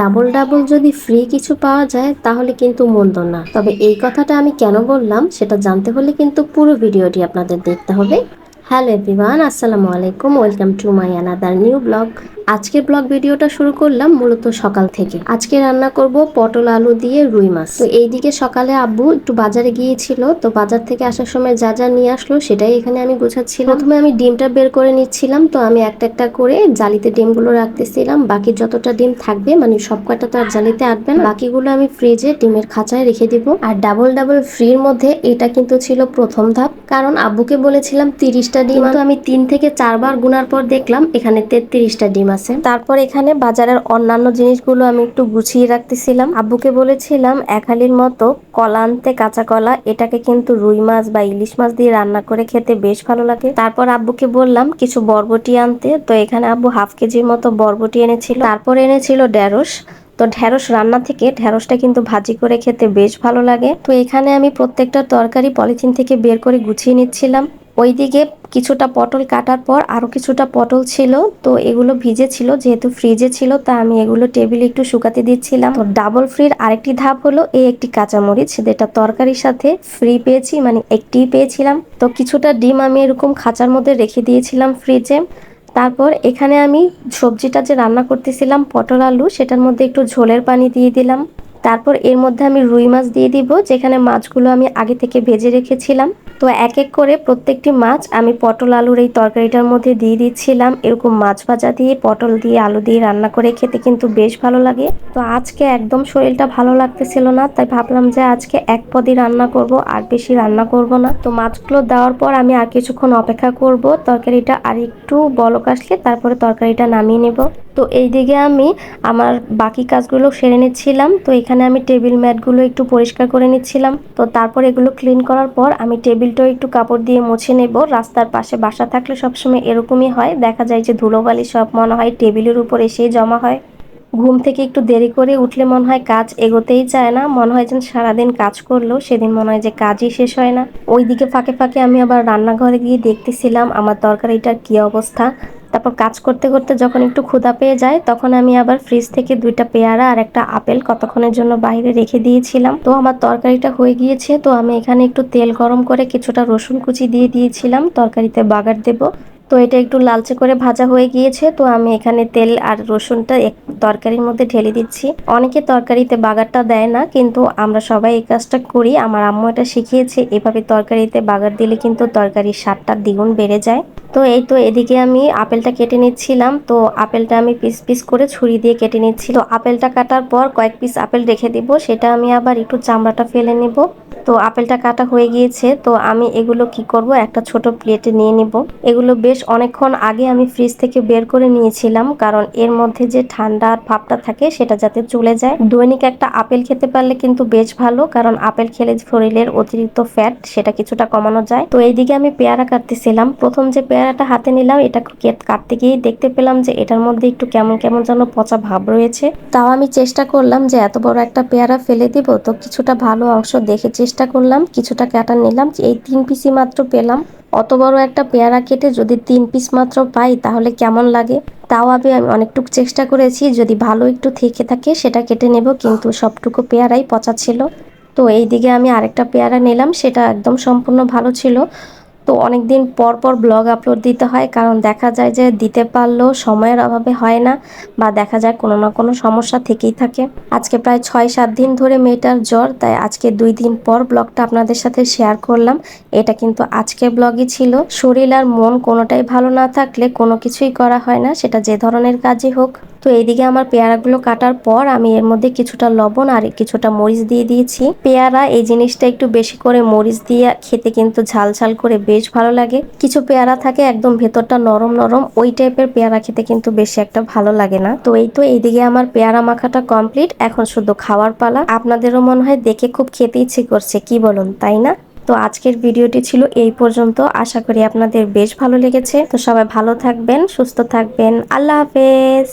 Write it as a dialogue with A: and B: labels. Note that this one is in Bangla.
A: ডাবল ডাবল যদি ফ্রি কিছু পাওয়া যায়, তাহলে কিন্তু মন্দ না। তবে এই কথাটা আমি কেন বললাম, সেটা জানতে হলে কিন্তু পুরো ভিডিওটি আপনাদের দেখতে হবে। হ্যালো এভরিওয়ান, আসসালামু আলাইকুম, welcome to my another new blog. আজকের ব্লগ ভিডিওটা শুরু করলাম মূলত সকাল থেকে। আজকে রান্না করব পটল আলু দিয়ে রুই মাছ। তো এইদিকে সকালে আব্বু একটু বাজারে গিয়েছিল, তো বাজার থেকে আসার সময় যা যা নিয়ে আসলো সেটাই এখানে আমি গোছাচ্ছিলাম। প্রথমে আমি ডিমটা বের করে নিচ্ছিলাম, তো আমি একটা একটা করে জালিতে ডিমগুলো রাখতেছিলাম। বাকি যতটা ডিম থাকবে মানে সব কটা তো আর জালিতে আটবে না, বাকিগুলো আমি ফ্রিজে ডিমের খাঁচায় রেখে দিব। আর ডাবল ডাবল ফ্রির মধ্যে এটা কিন্তু ছিল প্রথম ধাপ, কারণ আব্বুকে বলেছিলাম তিরিশটা ডিম তো আমি তিন থেকে চারবার গুনার পর দেখলাম এখানে তেত্রিশটা ডিম আছে। তারপর এখানে বাজারের অন্যান্য জিনিসগুলো আমি একটু গুছিয়ে রাখতেছিলাম। আব্বুকে বলেছিলাম এক হালির মতো কলা আনতে কাঁচা কলা এটাকে কিন্তু রুই মাছ বা ইলিশ মাছ দিয়ে রান্না করে খেতে বেশ ভালো লাগে। তারপর আব্বুকে বললাম কিছু বরবটি আনতে। তো এখানে আব্বু হাফ কেজির মতো বরবটি এনেছিল। তারপর এনেছিল ঢেঁড়স। তো ঢেঁড়স রান্না থেকে ঢেঁড়সটা কিন্তু ভাজি করে খেতে বেশ ভালো লাগে। তো এখানে আমি প্রত্যেকটা তরকারি পলিথিন থেকে বের করে গুছিয়ে নিচ্ছিলাম। ওইদিকে কিছুটা পটল কাটার পর আরও কিছুটা পটল ছিল, তো এগুলো ভিজে ছিল, যেহেতু ফ্রিজে ছিল, তা আমি এগুলো টেবিলে একটু শুকাতে দিচ্ছিলাম। তো ডাবল ফ্রির আরেকটি ধাপ হলো এই একটি কাঁচামরিচ, যেটা তরকারির সাথে ফ্রি পেয়েছি মানে একটি পেয়েছিলাম। তো কিছুটা ডিম আমি এরকম খাঁচার মধ্যে রেখে দিয়েছিলাম ফ্রিজে তারপর এখানে আমি সবজিটা যে রান্না করতেছিলাম, পটল আলু, সেটার মধ্যে একটু ঝোলের পানি দিয়ে দিলাম। তারপর এর মধ্যে আমি রুই মাছ দিয়ে দিব, যেখানে মাছগুলো আমি আগে থেকে ভেজে রেখেছিলাম। তো এক এক করে প্রত্যেকটি মাছ আমি পটল আলুর এই তরকারিটার মধ্যে দিয়ে দিচ্ছিলাম। এরকম মাছ ভাজা দিয়ে, পটল দিয়ে, আলু দিয়ে রান্না করে খেতে কিন্তু বেশ ভালো লাগে। তো আজকে একদম শরীরটা ভালো লাগতেছিল না, তাই ভাবলাম যে আজকে এক পদই রান্না করব, আর বেশি রান্না করব না। তো মাছগুলো দেওয়ার পর আমি আর কিছুক্ষণ অপেক্ষা করব, তরকারিটা আর একটু বলক আসলে তারপরে তরকারিটা নামিয়ে নেব। তো এই দিকে আমি আমার বাকি কাজগুলো সেরে নিচ্ছিলাম। তো এখানে আমি টেবিল ম্যাটগুলো একটু পরিষ্কার করে নিচ্ছিলাম। তো তারপর এগুলো ক্লিন করার পর আমি টেবিলটাও একটু কাপড় দিয়ে মুছে নেব। রাস্তার পাশে বাসা থাকলে সবসময় এরকমই হয়। দেখা যায় যে ধুলোবালি সব মনে হয় টেবিলের উপর এসেই জমা হয়। ঘুম থেকে একটু দেরি করে উঠলে মনে হয় কাজ এগোতেই চায় না। মনে হয় যেন সারাদিন কাজ করলেও সেদিন মনে হয় যে কাজই শেষ হয় না। ওইদিকে ফাঁকে ফাঁকে আমি আবার রান্নাঘরে গিয়ে দেখতেছিলাম আমার তরকারিটার কি অবস্থা। তারপর কাজ করতে করতে যখন একটু ক্ষুধা পেয়ে যায়, তখন আমি আবার ফ্রিজ থেকে দুইটা পেয়ারা আর একটা আপেল কতক্ষণের জন্য বাইরে রেখে দিয়েছিলাম। তো আমার তরকারিটা হয়ে গিয়েছে, তো আমি এখানে একটু তেল গরম করে কিছুটা রসুন কুচি দিয়ে দিয়েছিলাম, তরকারিতে বাগার দেব। তো এটা একটু লালচে করে ভাজা হয়ে গিয়েছে, তো আমি এখানে তেল আর রসুনটা এক তরকারির মধ্যে ঢেলে দিচ্ছি। অনেকে তরকারিতে বাগারটা দেয় না, কিন্তু আমরা সবাই এই কাজটা করি। আমার আম্মু এটা শিখিয়েছে, এভাবে তরকারিতে বাগার দিলে কিন্তু তরকারির স্বাদটা দ্বিগুণ বেড়ে যায়। তো এই তো এদিকে আমি আপেলটা কেটে নিচ্ছিলাম। তো আপেলটা আমি পিস পিস করে ছুরি দিয়ে কেটে নিচ্ছি তো আপেলটা কাটার পর কয়েক পিস আপেল রেখে দিব, সেটা আমি আবার একটু চামড়াটা ফেলে নেব। তো আপেলটা কাটা হয়ে গিয়েছে। তো আমি এগুলো কি করব, একটা ছোট প্লেটে নিয়ে নিব। এগুলো বেশ অনেকক্ষণ আগে আমি ফ্রিজ থেকে বের করে নিয়েছিলাম, কারণ এর মধ্যে যে ঠান্ডার ভাবটা থাকে সেটা যাতে চলে যায়। দৈনিক একটা আপেল খেতে পারলে কিন্তু বেশ ভালো, কারণ আপেল খেলে শরীরের অতিরিক্ত ফ্যাট সেটা কিছুটা কমানো যায়। তো এইদিকে আমি পেয়ারা কাটতেছিলাম। প্রথম যে পেয়ারাটা হাতে নিলাম, এটা কাটতে গিয়ে দেখতে পেলাম যে এটার মধ্যে একটু কেমন কেমন যেন পচা ভাব রয়েছে। তাও আমি চেষ্টা করলাম যে এত বড় একটা পেয়ারা ফেলে দিব, তো কিছুটা ভালো অংশ দেখে চেষ্টা করলাম, কিছুটা কাটা নিলাম, এই তিন পিসি মাত্র পেলাম। অত বড় একটা পেয়ারা কেটে যদি তিন পিস মাত্র পাই তাহলে কেমন লাগে? তাও আমি অনেকটুকু চেষ্টা করেছি, যদি ভালো একটু থেকে থাকে সেটা কেটে নেব, কিন্তু সবটুকু পেয়ারাই পচা ছিল। তো এই দিকে আমি আরেকটা পেয়ারা নিলাম, সেটা একদম সম্পূর্ণ ভালো ছিল। তো অনেক দিন পর পর ব্লগ আপলোড দিতে হয়, কারণ দেখা যায় যে দিতে পারলেও সময়ের অভাবে হয় না বা দেখা যায় কোনো না কোনো সমস্যা থেকেই থাকে। আজকে প্রায় ছয় সাত দিন ধরে মেয়েটার জ্বর, তাই আজকে দুই দিন পর ব্লগটা আপনাদের সাথে শেয়ার করলাম। এটা কিন্তু আজকে ব্লগই ছিল। শরীর আর মন কোনোটাই ভালো না থাকলে কোনো কিছুই করা হয় না, সেটা যে ধরনের কাজই হোক। তো এইদিকে আমার পেয়ারাগুলো কাটার পর আমি এর মধ্যে কিছুটা লবণ আর কিছুটা মরিচ দিয়ে দিয়েছি। পেয়ারা এই জিনিসটা একটু বেশি করে মরিচ দিয়ে খেতে কিন্তু ঝাল ঝাল করে বেশ ভালো লাগে। কিছু পেয়ারা থাকে একদম ভেতরটা নরম নরম, ওই টাইপের পেয়ারা খেতে কিন্তু বেশি একটা ভালো লাগে না। তো এই তো এইদিকে আমার পেয়ারা মাখাটা কমপ্লিট, এখন শুধু খাওয়ার পালা। আপনাদেরও মনে হয় দেখে খুব খেতে ইচ্ছে করছে, কি বলুন, তাই না? তো আজকের ভিডিওটি ছিল এই পর্যন্ত, আশা করি আপনাদের বেশ ভালো লেগেছে। তো সবাই ভালো থাকবেন, সুস্থ থাকবেন, আল্লাহ হাফেজ।